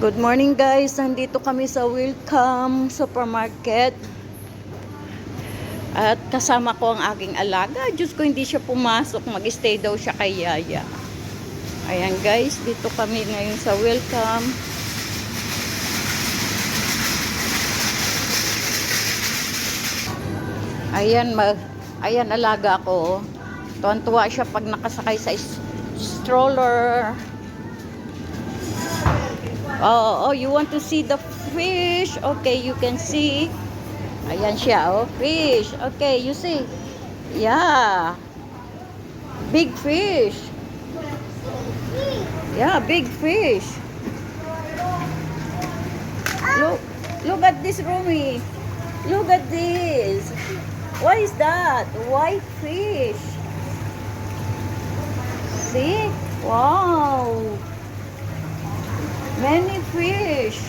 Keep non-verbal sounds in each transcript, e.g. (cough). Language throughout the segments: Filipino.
Good morning guys, nandito kami sa Welcome Supermarket. At kasama ko ang aking alaga. Diyos ko, hindi siya pumasok. Mag-stay daw siya kay Yaya. Ayan guys, dito kami ngayon sa Welcome. Ayan, mag, ayan alaga ko. Tuwan-tuwa siya pag nakasakay sa stroller. Oh, oh, you want to see the fish? Okay, you can see. Ayan siya, oh, fish. Okay, you see. Yeah. Big fish. Yeah, big fish. Look, look at this, Rumi. Look at this. What is that? White fish. See? Wow. Many fish.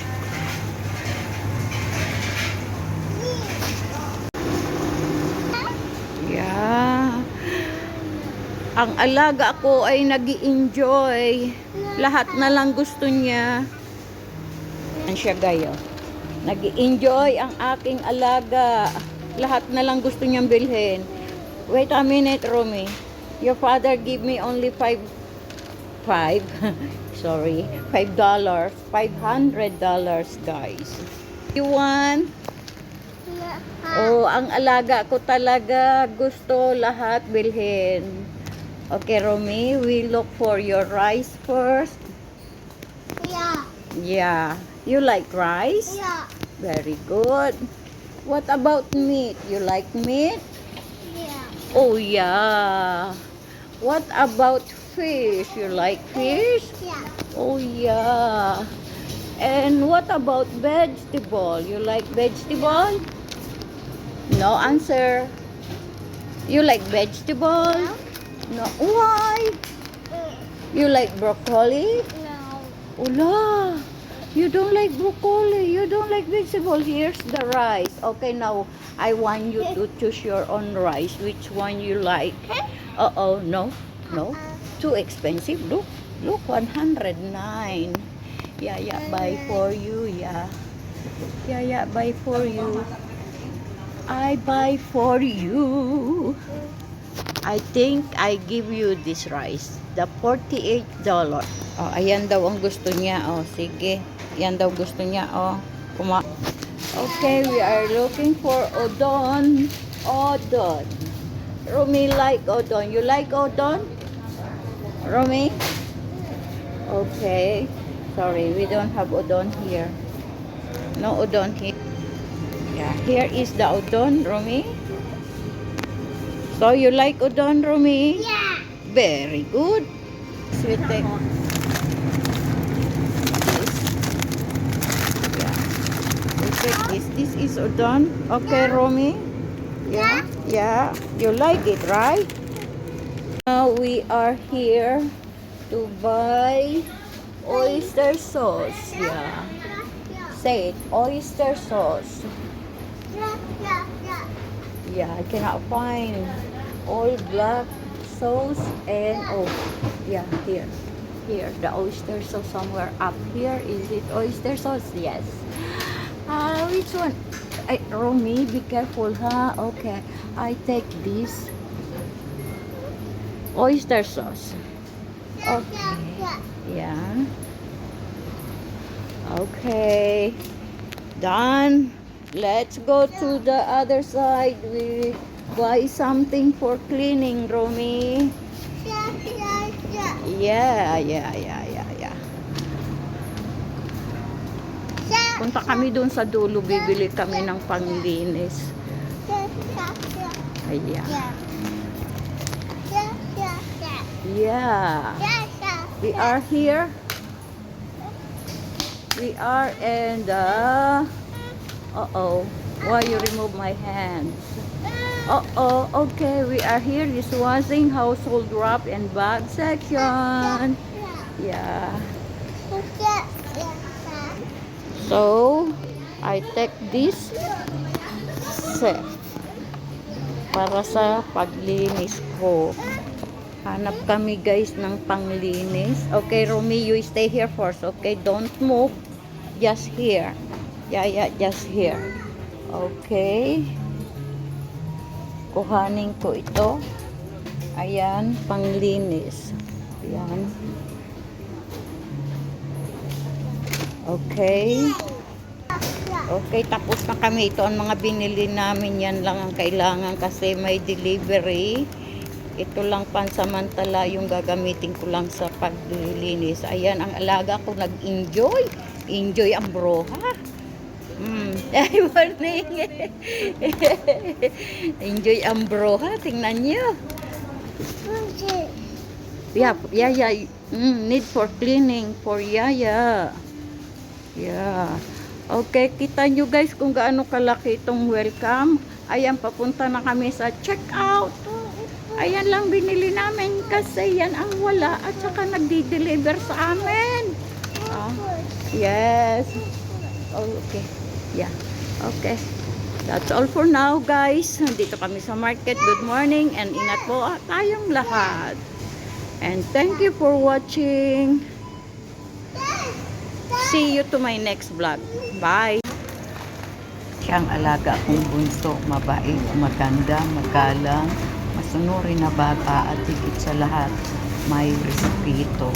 Yeah. Ang alaga ko ay nag enjoy Lahat na lang gusto niya. Yan siya gayo. nag enjoy ang aking alaga. Lahat na lang gusto niyang bilhin. Wait a minute, Romy. Your father give me only five five (laughs) sorry five dollars five hundred dollars guys. You want? Oh ang alaga ko talaga gusto lahat bilhin. Okay Romy we look for your rice first. Yeah, yeah. You like rice? Yeah, very good. What about meat? You like meat? Yeah, oh yeah. What about fish you like fish yeah, Oh yeah. And what about vegetable? You like vegetable? No answer. You like vegetable? No. Why? Uh. You like broccoli? no, oh, Ula. You don't like broccoli. You don't like vegetable. Here's the rice. Okay, now I want you to choose your own rice. Which one you like? Uh-oh, no. No. Uh-uh. Too expensive. Look. Look, 109. Yeah, yeah, buy for you. Yeah. Yeah, yeah, buy for you. I buy for you. I think I give you this rice. The $48. Oh, ayan daw ang gusto niya. Oh, sige. Yan daw gusto niya. Oh, kuma Okay, we are looking for odon. Odon. Rumi like odon. You like odon? Rumi? Okay. Sorry, we don't have udon here. No udon here. Yeah, here is the udon, Rumi. So you like udon, Rumi? yeah, Very good. Sweet thing. Yeah. Take this. Is udon. Okay, Rumi? Yeah? Yeah. You like it, right? We are here to buy oyster sauce. Yeah. Say it. Oyster sauce. yeah, I cannot find all black sauce and oh, yeah, here, here, the oyster sauce somewhere up here. Is it oyster sauce? Yes. Ah, (gasps) which one? Ay, Romy, be careful, ha? Okay, I take this oyster sauce. Okay. Yeah. Okay. Done. Let's go to the other side. We buy something for cleaning, Romy. yeah, yeah, yeah, Yeah, yeah, Punta kami doon sa dulo, bibili kami ng panglinis. Ayan. yeah, yeah. We are here. We are in the... Uh-oh. Why you remove my hands? Uh-oh. Okay, we are here. This washing household wrap and bag section. Yeah, So, I take this set para sa paglinis ko. Hanap kami guys ng panglinis. Okay, Romy, you stay here first. Okay, don't move. just here. Yaya, just here. Okay. Kuhanin ko ito. Ayan, panglinis. Ayan. Okay. Okay, tapos na kami. Ito ang mga binili namin. Yan lang ang kailangan kasi may delivery. Ito lang pansamantala yung gagamitin ko lang sa paglilinis. Ayan, ang alaga ko nag-enjoy. Enjoy ang broha. Mm. (laughs) Ay, warning. (laughs) Enjoy ang broha. Tingnan nyo. Yeah, yeah, yeah. Mm, need for cleaning for Yaya. Yeah. Okay, kita nyo guys kung gaano kalaki itong welcome. Ayan, papunta na kami sa check-out. Ayan lang binili namin kasi yan ang wala at saka nagdi-deliver sa amin. Ah, yes. Oh, okay. Yeah. Okay. That's all for now, guys. Dito kami sa market. Good morning and ingat po tayong lahat. And thank you for watching. See you to my next vlog. Bye. Siyang alaga kong bunso, mabait, maganda, magalang, masunurin na bata at higit sa lahat, may respeto.